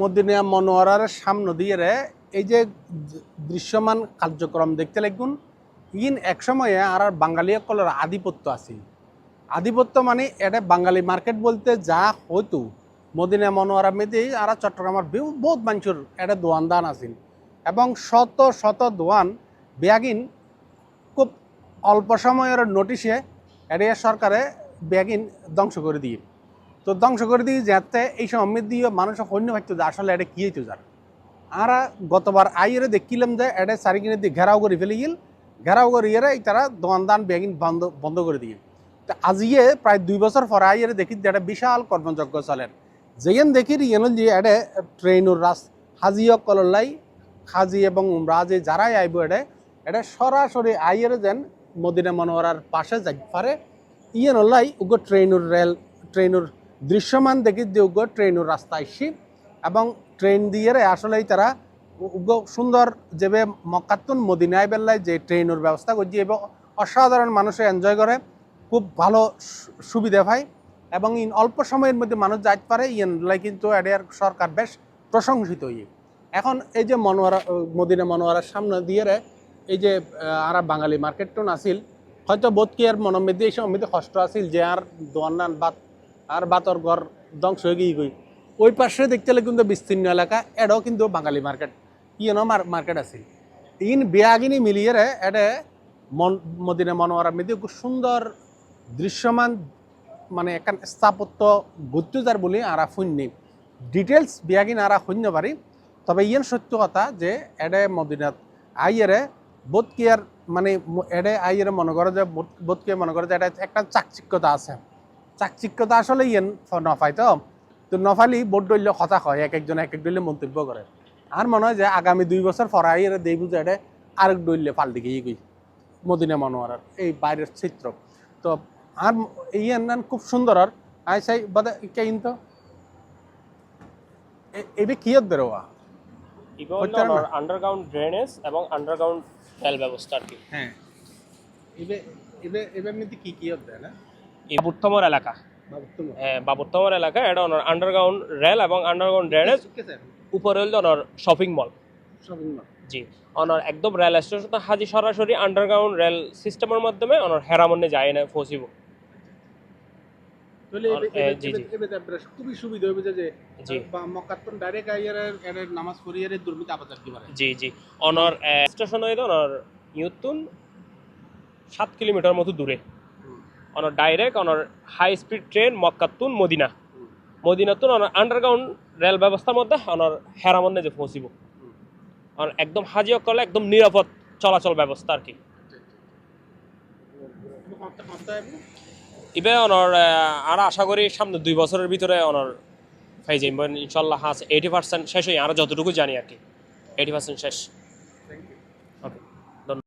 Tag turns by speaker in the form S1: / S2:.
S1: Medina মনোয়ারার সামনে দিয়ে এই যে দৃশ্যমান কার্যক্রম দেখতে লাগুন। ইন এক সময়ে আর বাঙালি সকলের আধিপত্য আছে। আধিপত্য মানে এটা বাঙালি মার্কেট বলতে যা হয়তো মদিনা মনোয়ারা মেদি আর চট্টগ্রামের বহু- বহুত মানুষের এটা দোয়ান দান আছিল এবং শত শত দোয়ান বেয়াগিন খুব অল্প সময়ের নোটিশে এটা সরকারে বেয়াগিন ধ্বংস করে দিয়ে। তো ধ্বংস করে দিয়ে যাতে এই সময় দিয়ে মানুষ সৈন্য ভাবতো যে আসলে এটা কি হইতো যার আর গতবার আইয়েরে দেখিলাম যে এটা চারিকিনে দিয়ে ঘেরাও করে ফেলে গেল। ঘেরাও করে ইয়ে তারা দান বেগিন বন্ধ বন্ধ করে দিয়ে তো আজিয়ে প্রায় দুই বছর পরে আইয়েরে দেখি যে এটা বিশাল কর্মযজ্ঞ চলেন যেন দেখি ইয়েন যে এটা ট্রেনুর রাস হাজিও কললাই, হাজি এবং রাজে যারাই আইব এটা এটা সরাসরি আইয়েরে যেন মদিনা মনোয়ারার পাশে যাই পারে। ইয়েন হল্লাই উগো ট্রেনুর রেল ট্রেনুর দৃশ্যমান দেখি যে উগো ট্রেনুর রাস্তা আইসি, এবং ট্রেন দিয়ে আসলেই তারা সুন্দর যেবে মক্কাতুন মদিনায় বেল্লায় যে ট্রেনের ব্যবস্থা করছে, এবং অসাধারণ মানুষে এনজয় করে, খুব ভালো সুবিধা পায়, এবং ইন অল্প সময়ের মধ্যে মানুষ যাইতে পারে, ইয়েন কিন্তু এটার সরকার বেশ প্রশংসিত ইয়ে এখন এই যে মনোয়ারা মদিনা মনোয়ারার সামনে দিয়ে এই যে আর বাঙালি মার্কেটটন আসিল হয়তো বোধ কি আর মনের মধ্যে এই সময় কষ্ট আসিল যে আর দোয়ান্নান বাত আর বাতর ঘর ধ্বংস হয়ে গিয়ে গই। ওই পাশে দেখতে গেলে কিন্তু বিস্তীর্ণ এলাকা এটাও কিন্তু বাঙালি মার্কেট। ইয়েনও মার্কেট আছে। ইন বেয়াগিনি মিলিয়ে এটা মন মদিনা মনোয়ারার মধ্যে খুব সুন্দর দৃশ্যমান মানে এখান স্থাপত্য গুত্তুজার বলি আরা শূন্য। ডিটেলস বিয়াগিন আরা শূন্য পারি। তবে ইয়েন সত্য কথা যে, এডে মদিনাত আইয়েরে বোধ কেয়ার মানে এডে আইয়েরে মনে করে যে, বোধ- বোধ কে মনে করে যে এটা একটা চাকচিক্যতা আছে। চাকচিক্যতা আসলে ইয়েন নফাই তো। তো নফালি বোট দলীয় কথা হয় এক একজন এক এক দলীয় মন্তব্য করে আর মনে হয় যে আগামী দুই বছর পরে আইয়েরে দেই বুঝে এটা আরেক দলীয় পাল্টে গিয়ে গই মদিনা মনোয়ারার এই বাইরের চিত্র তো আর ইয়ে নান খুব সুন্দর আর আই চাই বাদে কেইন তো? এবে কি হতে দেওয়া?
S2: আন্ডারগ্রাউন্ড ড্রেনেজ এবং আন্ডারগ্রাউন্ড রেল ব্যবস্থা আর কি?
S1: হ্যাঁ। এবে এবে এবে এমনিতে কি কি না?
S2: এই বাবুত্তমর এলাকা।
S1: বাবু
S2: হ্যাঁ এলাকা এটা ওনার আন্ডারগ্রাউন্ড রেল এবং আন্ডারগ্রাউন্ড ড্রেনেজ উপরে হল ওনার শপিং মল
S1: শপিং মল
S2: জি ওনার একদম রেল স্টেশন হাজি সরাসরি আন্ডারগ্রাউন্ড রেল সিস্টেমের মাধ্যমে ওনার হেরামনে যায় না
S1: তারপরে খুবই সুবিধা যে
S2: জি।
S1: মক্কাতন ডাইরেক্ট আইয়ার এর নামাজ পড়িয়ে দুর্মিত আবাদ কি পারে
S2: জি স্টেশন হইল সাত কিলোমিটার মতো দূরে। ওনার ডাইরেক্ট ওনার হাই স্পিড ট্রেন মক্কাতুন মদিনা মদিনাতুন ওনার আন্ডারগ্রাউন্ড রেল ব্যবস্থার মধ্যে ওনার হেরামনে যে পৌঁছিব। একদম হাজি অকলে একদম নিরাপদ চলাচল ব্যবস্থা আর কি। ইবে ওনার আর আশা করি সামনে দুই বছরের ভিতরে ওনার ফাই যাইব ইনশাল্লাহ হাস এইটি পার্সেন্ট শেষ হয়ে, আর যতটুকু জানি আর কি এইটি পার্সেন্ট শেষ।